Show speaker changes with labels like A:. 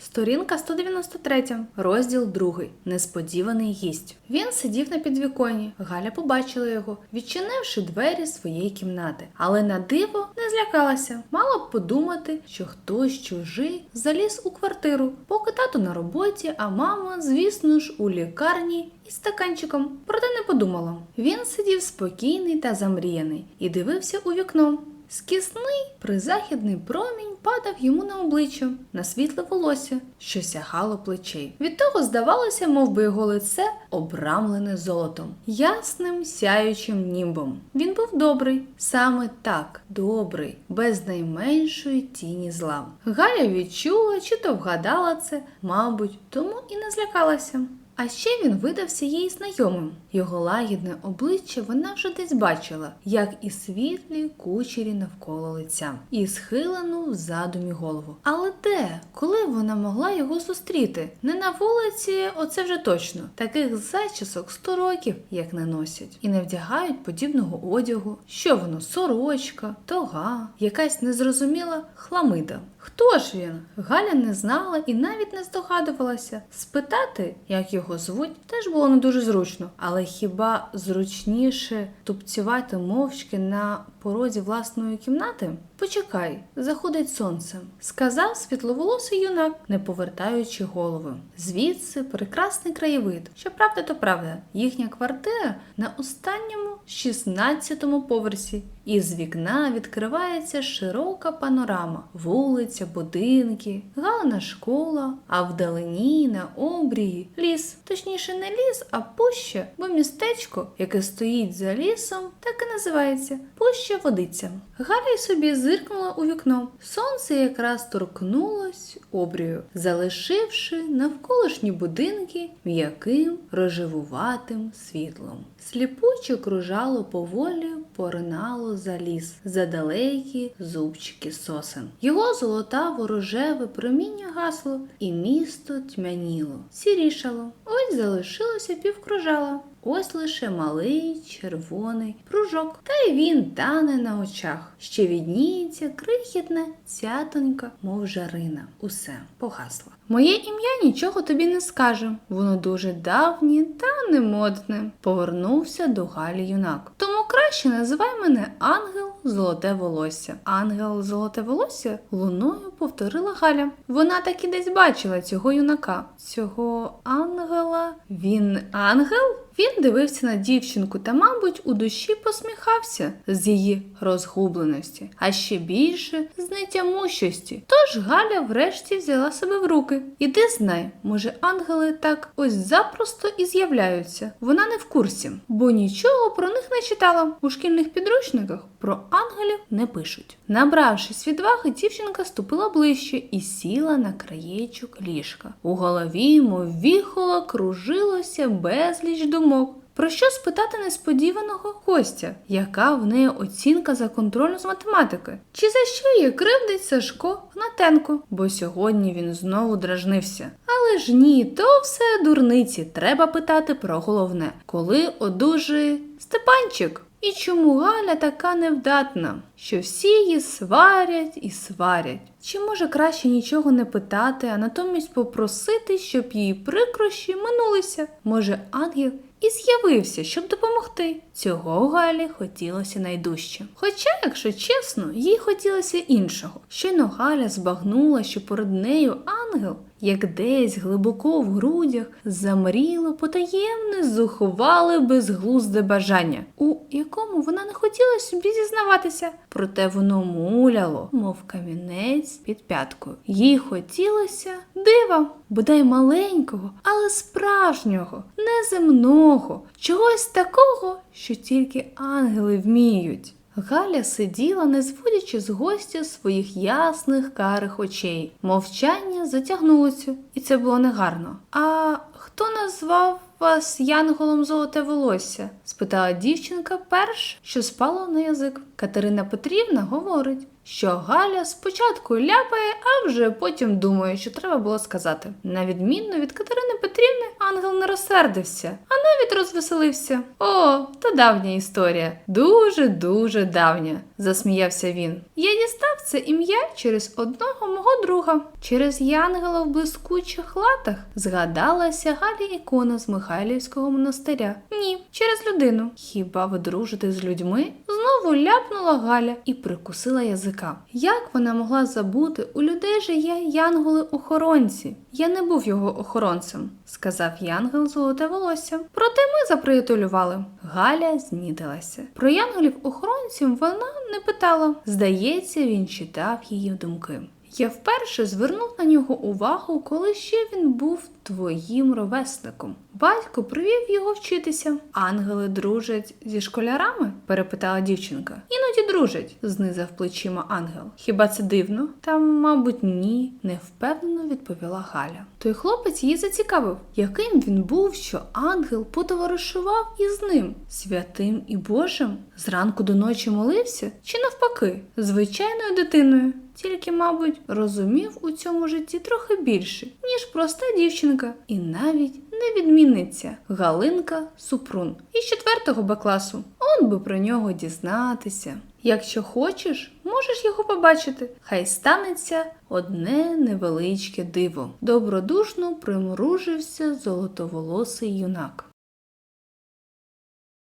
A: Сторінка 193, розділ 2. Несподіваний гість. Він сидів на підвіконні. Галя побачила його, відчинивши двері своєї кімнати. Але на диво не злякалася. Мала б подумати, що хтось чужий заліз у квартиру, поки тато на роботі, а мама, звісно ж, у лікарні із стаканчиком. Проте не подумала. Він сидів спокійний та замріяний і дивився у вікно. Скісний призахідний промінь падав йому на обличчя, на світле волосся, що сягало плечей. Від того здавалося, мов би його лице обрамлене золотом, ясним сяючим німбом. Він був добрий, саме так, добрий, без найменшої тіні зла. Галя відчула чи то вгадала це, мабуть, тому і не злякалася. А ще він видався їй знайомим. Його лагідне обличчя вона вже десь бачила, як і світлі кучері навколо лиця, і схилену в задумі голову. Але де, коли вона могла його зустріти? Не на вулиці, оце вже точно. Таких зачісок сто років як не носять, і не вдягають подібного одягу. Що воно, сорочка, тога, якась незрозуміла хламида. Хто ж він? Галя не знала і навіть не здогадувалася. Спитати, як його звуть, теж було не дуже зручно. Але хіба зручніше тупцювати мовчки на порозі власної кімнати? Почекай, заходить сонце, сказав світловолосий юнак, не повертаючи голови. Звідси прекрасний краєвид. Щоправда, то правда, їхня квартира на останньому 16-му поверсі, і з вікна відкривається широка панорама, вулиця, будинки, галина школа, а вдалині на обрії ліс. Точніше, не ліс, а пуща, бо містечко, яке стоїть за лісом, так і називається Пуща водиця. Галя собі зиркнула у вікно. Сонце якраз торкнулось обрію, залишивши навколишні будинки м'яким рожевуватим світлом. Сліпуче кружало поволі, поринало за ліс, за далекі зубчики сосен. Його золотаво рожеве проміння гасло, і місто тьмяніло, сірішало. Ось залишилося півкружала. Ось лише малий червоний пружок, та й він тане на очах. Ще відніється крихітна цятонька, мов жарина. Усе погасло. Моє ім'я нічого тобі не скаже. Воно дуже давнє та не модне. Повернувся до Галі юнак. Тому краще називай мене ангел золоте волосся. Ангел золоте волосся луною повторила Галя. Вона таки десь бачила цього юнака. Цього ангела. Він ангел? Він дивився на дівчинку та, мабуть, у душі посміхався з її розгубленості, а ще більше з нетямущості. Тож Галя врешті взяла себе в руки. Іди знай, може, ангели так ось запросто і з'являються. Вона не в курсі, бо нічого про них не читала. У шкільних підручниках про ангелів не пишуть. Набравшись відваги, дівчинка ступила ближче і сіла на краєчок ліжка. У голові, мов віхола, кружилося безліч думок. Про що спитати несподіваного гостя? Яка в неї оцінка за контрольну з математики? Чи за що її кривдить Сашко Гнатенко? Бо сьогодні він знову дражнився. Але ж ні, то все дурниці. Треба питати про головне, коли одужає Степанчик. І чому Галя така невдатна, що всі її сварять і сварять? Чи може краще нічого не питати, а натомість попросити, щоб її прикрощі минулися? Може, ангел і з'явився, щоб допомогти. Цього Галі хотілося найдужче. Хоча, якщо чесно, їй хотілося іншого. Щойно Галя збагнула, що перед нею ангел, як десь глибоко в грудях, замріло потаємне, зухвале, безглузде бажання, у якому вона не хотіла собі зізнаватися. Проте воно муляло, мов камінець під п'яткою. Їй хотілося дива, бодай маленького, але справжнього, неземного, чогось такого, що тільки ангели вміють. Галя сиділа, не зводячи з гостя своїх ясних карих очей. Мовчання затягнулося, і це було негарно. А хто назвав вас янголом золоте волосся? спитала дівчинка перш, що спало на язик. Катерина Петрівна говорить, що Галя спочатку ляпає, а вже потім думає, що треба було сказати. На відмінно від Катерини Петрівни, ангел не розсердився, а навіть розвеселився. О, то давня історія. Дуже дуже давня. Засміявся він. Я дістав це ім'я через одного мого друга, через янгела в блискучих латах. Згадалася Галі ікона з Михайлівського монастиря. Ні, через людину. Хіба ви дружите з людьми? Знову ляпнула Галя і прикусила язика. Як вона могла забути? У людей же є янголи-охоронці. Я не був його охоронцем, сказав янгел золоте волосся. Проте ми заприятелювали. Галя знітилася. Про янголів-охоронців вона не питала. Здається, він читав її думки. Я вперше звернув на нього увагу, коли ще він був твоїм ровесником. Батько привів його вчитися. Ангели дружать зі школярами? перепитала дівчинка. Іноді дружать, знизав плечима ангел. Хіба це дивно? Та, мабуть, ні, невпевнено відповіла Галя. Той хлопець її зацікавив, яким він був, що ангел потоваришував із ним, святим і Божим, зранку до ночі молився, чи навпаки, звичайною дитиною. Тільки, мабуть, розумів у цьому житті трохи більше, ніж проста дівчинка, і навіть не відміниться Галинка Супрун із 4 Б класу. Он би про нього дізнатися. Якщо хочеш, можеш його побачити. Хай станеться одне невеличке диво. Добродушно примружився золотоволосий юнак.